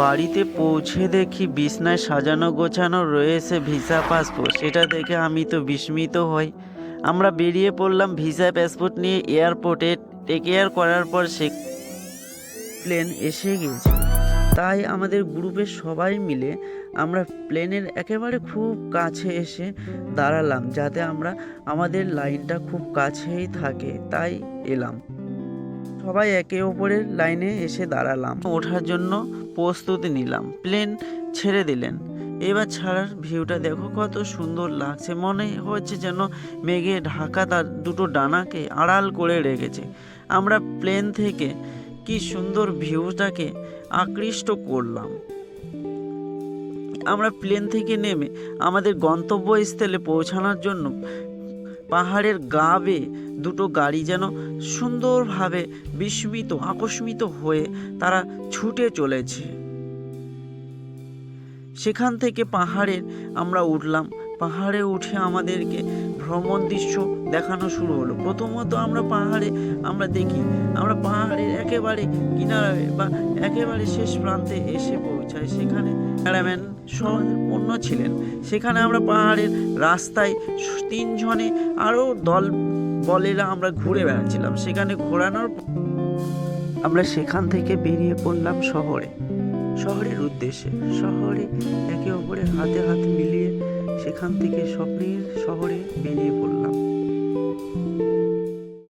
বাড়িতে পৌঁছে দেখি বিছনায় সাজানো গোছানো রয়েছে ভিসা পাসপোর্ট। সেটা দেখে আমি তো বিস্মিত হই। আমরা বেরিয়ে পড়লাম ভিসা পাসপোর্ট নিয়ে এয়ারপোর্টে। টেক কেয়ার করার পর সে প্লেন এসে গিয়েছে তাই আমাদের গ্রুপের সবাই মিলে আমরা প্লেনের একেবারে খুব কাছে এসে দাঁড়ালাম, যাতে আমরা আমাদের লাইনটা খুব কাছেই থাকে। তাই এলাম। সবাই একে অপরের লাইনে এসে দাঁড়ালাম। ওঠার জন্য প্রস্তুতি নিলাম। প্লেন ছেড়ে দিলেন। এবার ছাড়ার ভিউটা দেখো কত সুন্দর লাগছে। মনে হচ্ছে যেন মেঘে ঢাকা তার দুটো ডানাকে আড়াল করে রেখেছে। আমরা প্লেন থেকে কি সুন্দর ভিউটাকে আকৃষ্ট করলাম। আমরা প্লেন থেকে নেমে আমাদের গন্তব্যস্থলে পৌঁছানোর জন্য পাহাড়ের গা বেয়ে দুটো গাড়ি যেন সুন্দরভাবে বিস্মিত, আকস্মিত হয়ে তারা ছুটে চলেছে। সেখান থেকে পাহাড়ে আমরা উঠলাম। পাহাড়ে উঠে আমাদেরকে ভ্রমণ দৃশ্য দেখানো শুরু হলো। প্রথমত আমরা পাহাড়ে, আমরা দেখি, আমরা পাহাড়ের একেবারে কিনারে বা একেবারে শেষ প্রান্তে এসে পৌঁছাই। সেখানে ক্যারাম্যান সম্পূর্ণ ছিলেন। সেখানে আমরা পাহাড়ের রাস্তায় তিনজনে আরও দল বলেরা আমরা ঘুরে বেড়াচ্ছিলাম। সেখানে ঘোরানোর আমরা সেখান থেকে বেরিয়ে পড়লাম শহরে। শহরের উদ্দেশ্যে। শহরে একে অপরের হাতে হাত মিলিয়ে সেখান থেকে স্বপ্নের শহরে বেরিয়ে পড়লাম।